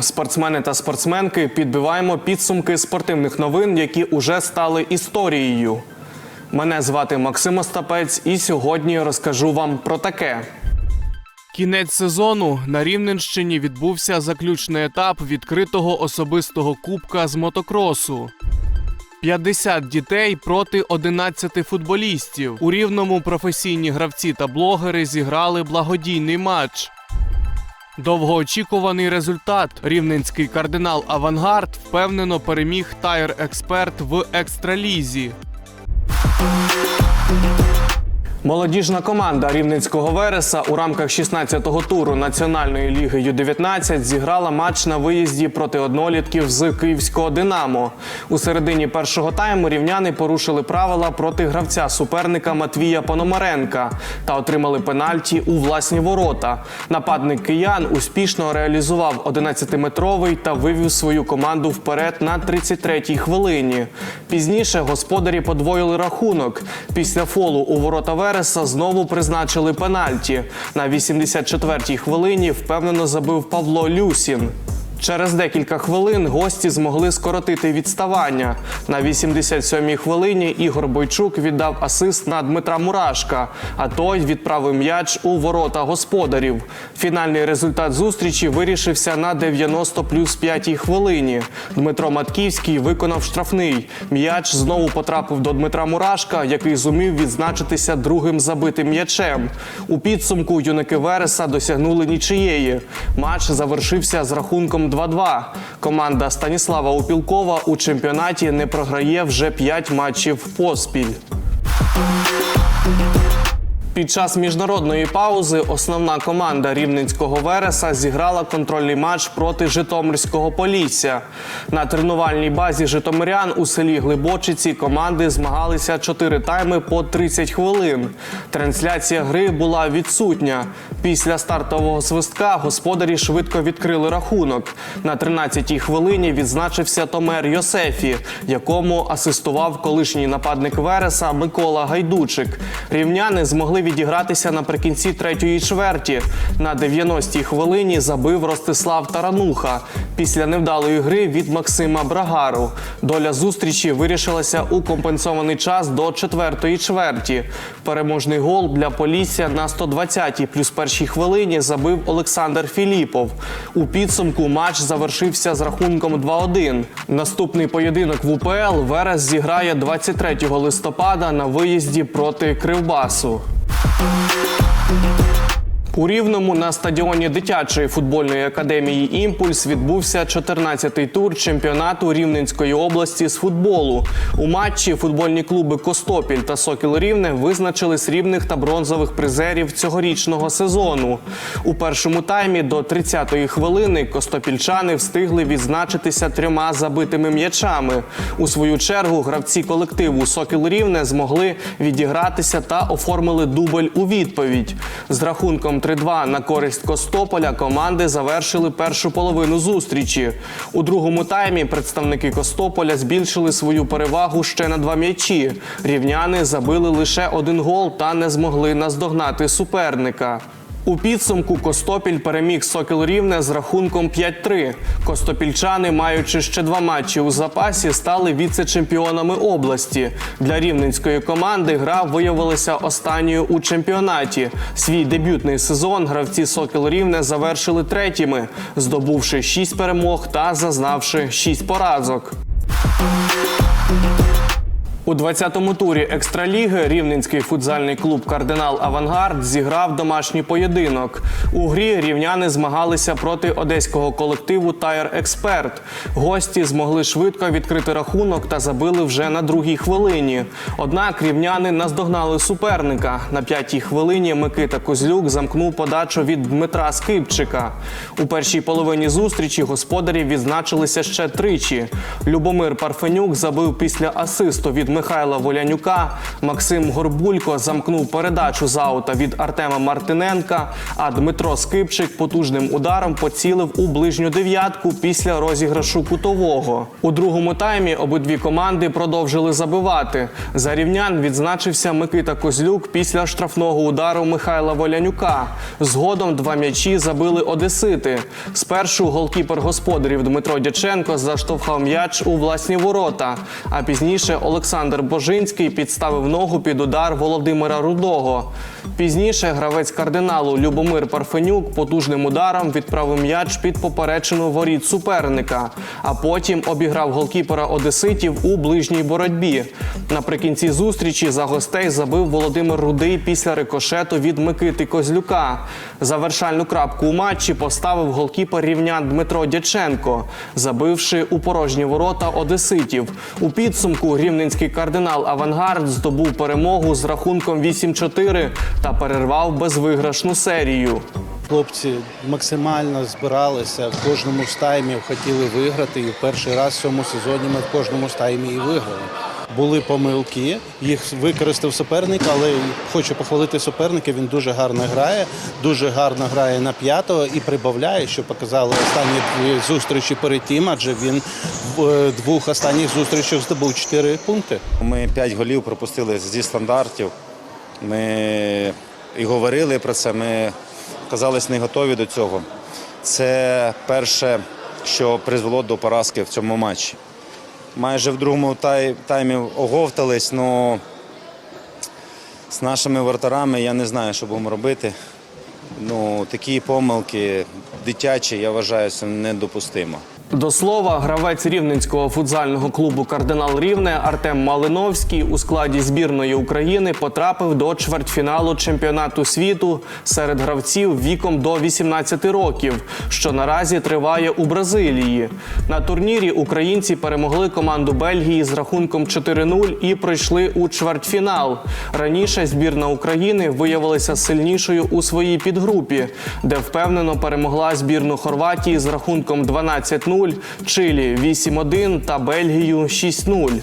Спортсмени та спортсменки. Підбиваємо підсумки спортивних новин, які уже стали історією. Мене звати Максим Остапець, і сьогодні розкажу вам про таке. Кінець сезону на Рівненщині відбувся заключний етап відкритого особистого кубка з мотокросу. 50 дітей проти 11 футболістів. У рівному професійні гравці та блогери зіграли благодійний матч. Довгоочікуваний результат. Рівненський кардинал Авангард впевнено переміг Тайр Експерт в екстралізі. Молодіжна команда рівненського Вереса у рамках 16-го туру Національної ліги Ю-19 зіграла матч на виїзді проти однолітків з київського Динамо. У середині першого тайму рівняни порушили правила проти гравця суперника Матвія Пономаренка та отримали пенальті у власні ворота. Нападник киян успішно реалізував 11-метровий та вивів свою команду вперед на 33-й хвилині. Пізніше господарі подвоїли рахунок. Після фолу у ворота Вереса знову призначили пенальті. На 84-й хвилині впевнено забив Павло Люсін. Через декілька хвилин гості змогли скоротити відставання. На 87-й хвилині Ігор Бойчук віддав асист на Дмитра Мурашка, а той відправив м'яч у ворота господарів. Фінальний результат зустрічі вирішився на 90 плюс 5 хвилині. Дмитро Матківський виконав штрафний. М'яч знову потрапив до Дмитра Мурашка, який зумів відзначитися другим забитим м'ячем. У підсумку юнаки Вереса досягнули нічиєї. Матч завершився з рахунком 2-2. Команда Станіслава Упілкова у чемпіонаті не програє вже 5 матчів поспіль. Під час міжнародної паузи основна команда рівненського Вереса зіграла контрольний матч проти Житомирського Полісся. На тренувальній базі Житомирян у селі Глибочиці команди змагалися 4 тайми по 30 хвилин. Трансляція гри була відсутня. Після стартового свистка господарі швидко відкрили рахунок. На 13-й хвилині відзначився Томер Йосефі, якому асистував колишній нападник Вереса Микола Гайдучик. Рівняни змогли відігратися наприкінці третьої чверті. На 90-й хвилині забив Ростислав Тарануха після невдалої гри від Максима Брагару. Доля зустрічі вирішилася у компенсований час до четвертої чверті. Переможний гол для Полісся на 120-й плюс першій хвилині забив Олександр Філіпов. У підсумку матч завершився з рахунком 2-1. Наступний поєдинок в УПЛ Верес зіграє 23 листопада на виїзді проти Кривбасу. thank you. У Рівному на стадіоні дитячої футбольної академії Імпульс відбувся 14-й тур чемпіонату Рівненської області з футболу. У матчі футбольні клуби Костопіль та Сокіл Рівне визначили срібних та бронзових призерів цьогорічного сезону. У першому таймі до 30-ї хвилини костопільчани встигли відзначитися трьома забитими м'ячами. У свою чергу гравці колективу Сокіл Рівне змогли відігратися та оформили дубль у відповідь. З рахунком 3-2 на користь Костополя команди завершили першу половину зустрічі. У другому таймі представники Костополя збільшили свою перевагу ще на два м'ячі. Рівняни забили лише один гол та не змогли наздогнати суперника. У підсумку Костопіль переміг Сокіл Рівне з рахунком 5-3. Костопільчани, маючи ще два матчі у запасі, стали віце-чемпіонами області. Для рівненської команди гра виявилася останньою у чемпіонаті. Свій дебютний сезон гравці Сокіл Рівне завершили третіми, здобувши 6 перемог та зазнавши 6 поразок. У 20-му турі екстраліги рівненський футзальний клуб Кардинал Авангард зіграв домашній поєдинок. У грі рівняни змагалися проти одеського колективу Тайр Експерт. Гості змогли швидко відкрити рахунок та забили вже на другій хвилині. Однак рівняни наздогнали суперника. На п'ятій хвилині Микита Козлюк замкнув подачу від Дмитра Скипчика. У першій половині зустрічі господарі відзначилися ще тричі. Любомир Парфенюк забив після асисту від Михайла Волянюка. Максим Горбулько замкнув передачу з аута від Артема Мартиненка. А Дмитро Скипчик потужним ударом поцілив у ближню дев'ятку після розіграшу кутового. У другому таймі обидві команди продовжили забивати. За рівнян відзначився Микита Козлюк після штрафного удару Михайла Волянюка. Згодом два м'ячі забили одесити. Спершу голкіпер господарів Дмитро Дяченко заштовхав м'яч у власні ворота. А пізніше Олександр Божинський підставив ногу під удар Володимира Рудого. Пізніше гравець кардиналу Любомир Парфенюк потужним ударом відправив м'яч під поперечину воріт суперника, а потім обіграв голкіпера одеситів у ближній боротьбі. Наприкінці зустрічі за гостей забив Володимир Рудий після рикошету від Микити Козлюка. Завершальну крапку у матчі поставив голкіпер рівнян Дмитро Дяченко, забивши у порожні ворота одеситів. У підсумку рівненський кардинал Авангард здобув перемогу з рахунком 8-4 та перервав безвиграшну серію. Хлопці максимально збиралися в кожному з таймів, хотіли виграти. І в перший раз в цьому сезоні ми в кожному з таймі і виграли. Були помилки, їх використав суперник, але хочу похвалити суперника. Він дуже гарно грає, дуже гарно грає на п'ятого і прибавляє, що показали останні зустрічі перед тим, адже він в е, двох останніх зустрічах здобув 4 пункти. Ми п'ять голів пропустили зі стандартів. Ми і говорили про це. Ми казались не готові до цього. Це перше, що призвело до поразки в цьому матчі. Майже в другому тай- таймі оговтались, але з нашими вратарами я не знаю, що будемо робити. Ну, такі помилки дитячі, я вважаю, це недопустимо. До слова, гравець рівненського футзального клубу Кардинал Рівне Артем Малиновський у складі збірної України потрапив до чвертьфіналу чемпіонату світу серед гравців віком до 18 років, що наразі триває у Бразилії. На турнірі українці перемогли команду Бельгії з рахунком 4-0 і пройшли у чвертьфінал. Раніше збірна України виявилася сильнішою у своїй підгрупі, де впевнено перемогла збірну Хорватії з рахунком 12-0, Чилі 8-1 та Бельгію 6-0.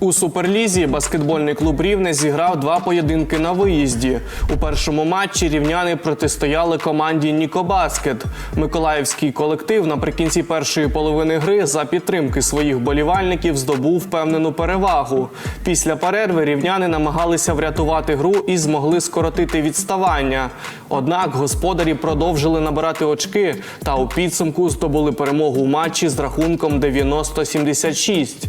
У суперлізі баскетбольний клуб Рівне зіграв два поєдинки на виїзді. У першому матчі рівняни протистояли команді Нікобаскет. Миколаївський колектив наприкінці першої половини гри за підтримки своїх болівальників здобув впевнену перевагу. Після перерви рівняни намагалися врятувати гру і змогли скоротити відставання. Однак господарі продовжили набирати очки та у підсумку здобули перемогу у матчі з рахунком 90-76.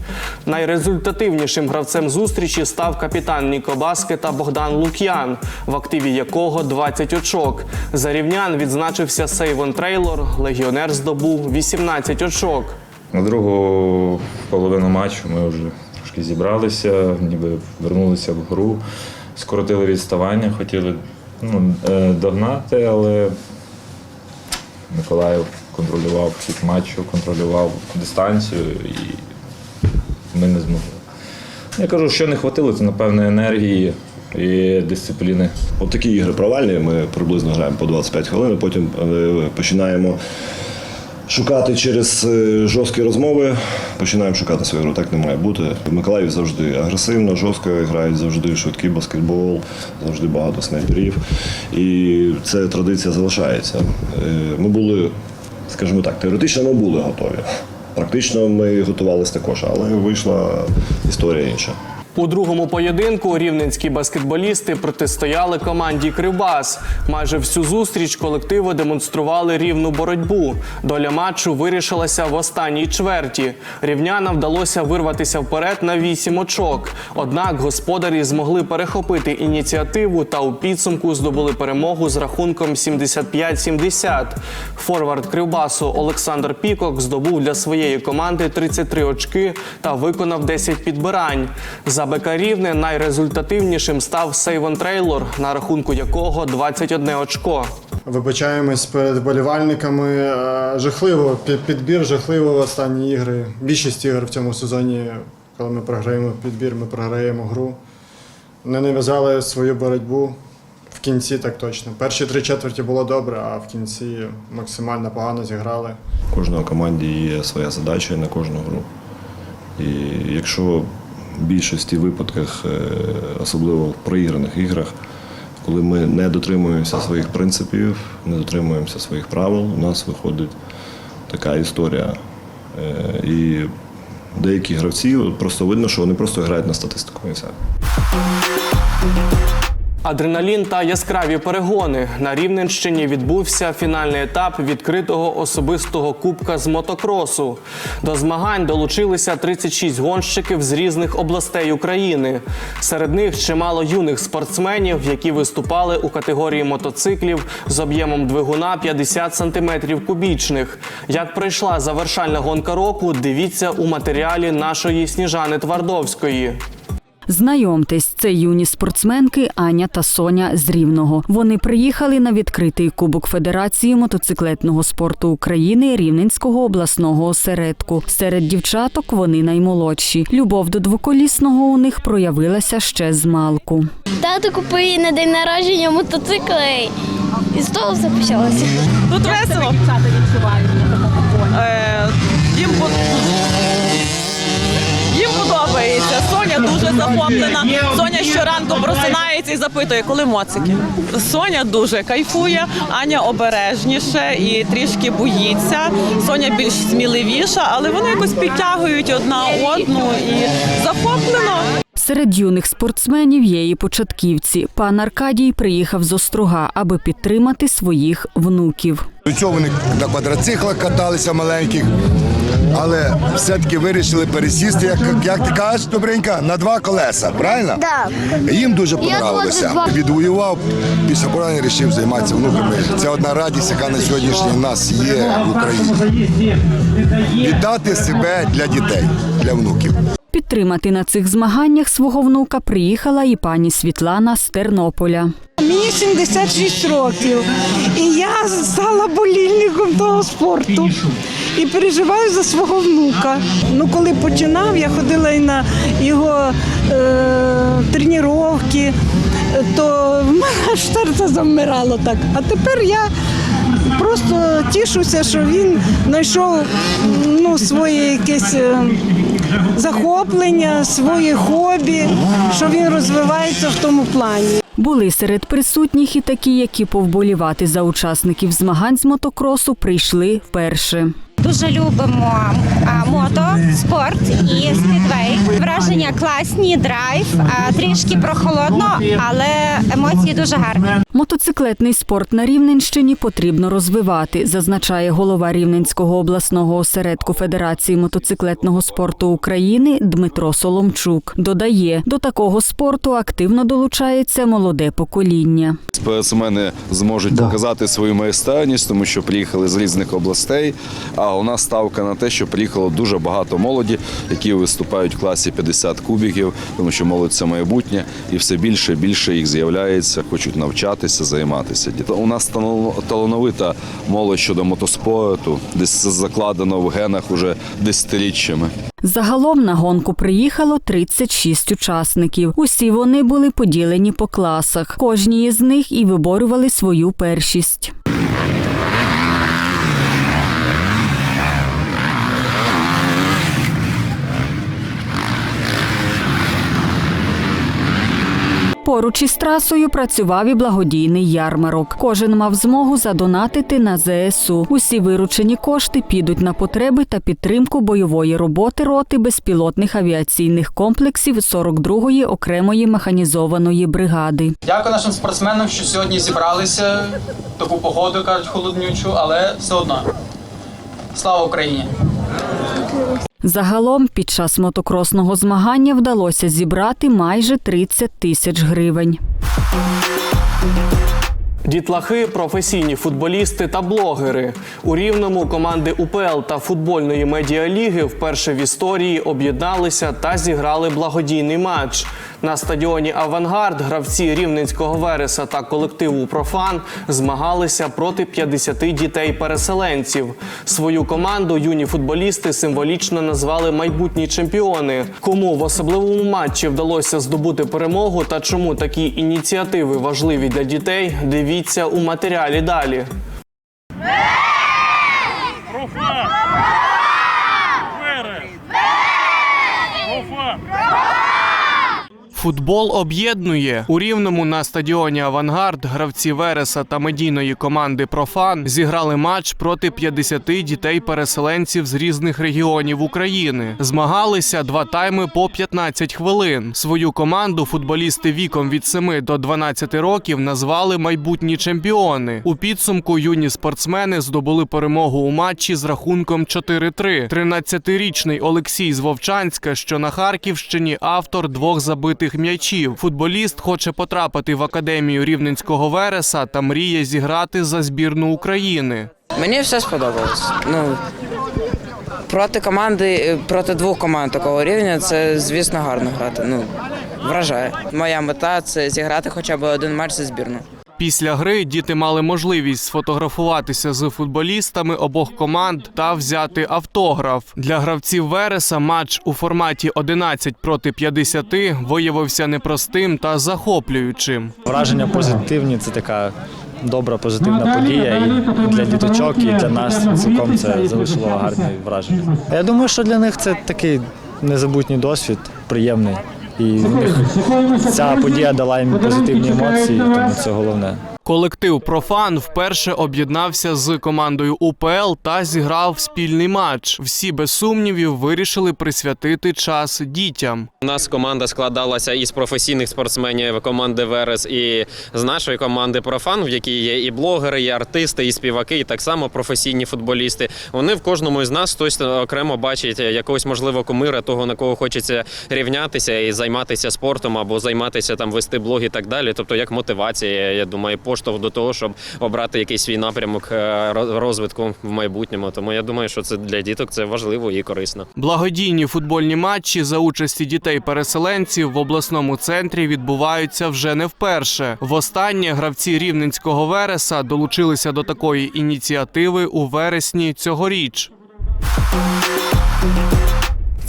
Найрезультативнішим гравцем зустрічі став капітан Нікобаскета Богдан Лук'ян, в активі якого 20 очок. За рівнян відзначився Сейвон Трейлор. Легіонер здобув 18 очок. На другу половину матчу ми вже трошки зібралися, ніби вернулися в гру, скоротили відставання, хотіли ну, е, догнати, але Миколаїв контролював хід матчу, контролював дистанцію і ми не змогли. Я кажу, що не хватило, це напевно енергії і дисципліни. От такі ігри провальні, ми приблизно граємо по 25 хвилин, потім е, починаємо шукати через е, жорсткі розмови, починаємо шукати свою гру. Так не має бути. В Миколаїві завжди агресивно, жорстко грають, завжди швидкий баскетбол, завжди багато снайперів. І ця традиція залишається. Е, Ми були, скажімо так, теоретично ми були готові. Практично ми готувалися також, але вийшла історія інша. У другому поєдинку рівненські баскетболісти протистояли команді Кривбас. Майже всю зустріч колективи демонстрували рівну боротьбу. Доля матчу вирішилася в останній чверті. Рівнянам вдалося вирватися вперед на 8 очок. Однак господарі змогли перехопити ініціативу та у підсумку здобули перемогу з рахунком 75-70. Форвард Кривбасу Олександр Пікок здобув для своєї команди 33 очки та виконав 10 підбирань. За БК Рівне найрезультативнішим став Сейвон Трейлор, на рахунку якого 21 очко. Вибачаємось перед болівальниками. Е, Жахливо, підбір жахливо в останні ігри. Більшість ігор в цьому сезоні, коли ми програємо підбір, ми програємо гру. Не нав'язали свою боротьбу. В кінці так точно. Перші три четверті було добре, а в кінці максимально погано зіграли. У кожної команді є своя задача на кожну гру. І якщо більшості випадках, е, особливо в проіграних іграх, коли ми не дотримуємося своїх принципів, не дотримуємося своїх правил, у нас виходить така історія. Е, І деякі гравці просто видно, що вони просто грають на статистику. І все. Адреналін та яскраві перегони на Рівненщині відбувся фінальний етап відкритого особистого кубка з мотокросу. До змагань долучилися 36 гонщиків з різних областей України. Серед них чимало юних спортсменів, які виступали у категорії мотоциклів з об'ємом двигуна 50 см кубічних. Як пройшла завершальна гонка року, дивіться у матеріалі нашої Сніжани Твардовської. Знайомтесь, це юні спортсменки Аня та Соня з Рівного. Вони приїхали на відкритий кубок Федерації мотоциклетного спорту України Рівненського обласного осередку. Серед дівчаток вони наймолодші. Любов до двоколісного у них проявилася ще з малку. Тато купує на день народження мотоцикли. І з того все почалося. Тут весело. Е, і запитує, коли моцики. Соня дуже кайфує, Аня обережніше і трішки боїться. Соня більш сміливіша, але вони якось підтягують одна одну і захоплено. Серед юних спортсменів є і початківці. Пан Аркадій приїхав з острога, аби підтримати своїх внуків. До цього вони на квадроциклах каталися маленьких, але все-таки вирішили пересісти, як, як ти кажеш, добренька, на два колеса, правильно? Так. Їм дуже подобалося. Відвоював, після поранення вирішив займатися внуками. Це одна радість, яка на сьогоднішній нас є в Україні. Віддати себе для дітей, для внуків. Підтримати на цих змаганнях свого внука приїхала і пані Світлана з Тернополя. Мені 76 років, і я стала болільником того спорту і переживаю за свого внука. Ну, коли починав, я ходила і на його е, тренування, то в мене аж серце замирало так. А тепер я просто тішуся, що він знайшов ну, своє якесь. Захоплення, своє хобі, що він розвивається в тому плані. Були серед присутніх і такі, які повболівати за учасників змагань з мотокросу прийшли вперше. Дуже любимо а, мото, спорт і спідвей. Враження класні, драйв, а, трішки прохолодно, але емоції дуже гарні. Мотоциклетний спорт на Рівненщині потрібно розвивати, зазначає голова Рівненського обласного осередку Федерації мотоциклетного спорту України Дмитро Соломчук. Додає, до такого спорту активно долучається молоде покоління. Спортсмени зможуть показати свою майстерність, тому що приїхали з різних областей. А у нас ставка на те, що приїхало дуже багато молоді, які виступають в класі 50 кубіків, тому що молодь це майбутнє, і все більше і більше їх з'являється, хочуть навчатися, займатися. У нас талановита молодь щодо мотоспорту, десь закладено в генах уже десятиріччями. Загалом на гонку приїхало 36 учасників. Усі вони були поділені по класах. Кожні із них і виборювали свою першість. Поруч із трасою працював і благодійний ярмарок. Кожен мав змогу задонатити на ЗСУ. Усі виручені кошти підуть на потреби та підтримку бойової роботи роти безпілотних авіаційних комплексів 42-ї окремої механізованої бригади. Дякую нашим спортсменам, що сьогодні зібралися. Таку погоду кажуть холоднючу, але все одно. Слава Україні! Загалом під час мотокросного змагання вдалося зібрати майже 30 тисяч гривень. Дітлахи, професійні футболісти та блогери. У рівному команди УПЛ та футбольної медіаліги вперше в історії об'єдналися та зіграли благодійний матч. На стадіоні Авангард гравці рівненського вереса та колективу Профан змагалися проти 50 дітей-переселенців. Свою команду юні футболісти символічно назвали майбутні чемпіони. Кому в особливому матчі вдалося здобути перемогу та чому такі ініціативи важливі для дітей, дивіться у матеріалі далі. Футбол об'єднує у рівному на стадіоні Авангард. Гравці Вереса та медійної команди Профан зіграли матч проти 50 дітей-переселенців з різних регіонів України. Змагалися два тайми по 15 хвилин. Свою команду футболісти віком від 7 до 12 років назвали майбутні чемпіони. У підсумку юні спортсмени здобули перемогу у матчі з рахунком 4-3. 13-річний Олексій з Вовчанська, що на Харківщині, автор двох забитих м'ячів. Футболіст хоче потрапити в академію рівненського Вереса та мріє зіграти за збірну України. Мені все сподобалось. Ну проти команди, е, проти двох команд такого рівня, це звісно гарно грати. Ну вражає. Моя мета це зіграти хоча б один матч за збірну. Після гри діти мали можливість сфотографуватися з футболістами обох команд та взяти автограф. Для гравців Вереса матч у форматі 11 проти 50 виявився непростим та захоплюючим. Враження позитивні, це така добра, позитивна подія. І для діточок, і для нас цілком це залишило гарне враження. Я думаю, що для них це такий незабутній досвід, приємний. І ця подія дала їм позитивні емоції, тому це головне. Колектив Профан вперше об'єднався з командою УПЛ та зіграв спільний матч. Всі без сумнівів вирішили присвятити час дітям. У нас команда складалася із професійних спортсменів команди Верес і з нашої команди Профан, в якій є і блогери, і артисти, і співаки, і так само професійні футболісти. Вони в кожному із нас хтось окремо бачить якогось можливо кумира, того на кого хочеться рівнятися і займатися спортом або займатися там вести блог і так далі. Тобто як мотивація, я думаю, поштовх до того, щоб обрати якийсь свій напрямок е, розвитку в майбутньому. Тому я думаю, що це для діток це важливо і корисно. Благодійні футбольні матчі за участі дітей-переселенців в обласному центрі відбуваються вже не вперше. Востаннє гравці рівненського Вереса долучилися до такої ініціативи у вересні цьогоріч.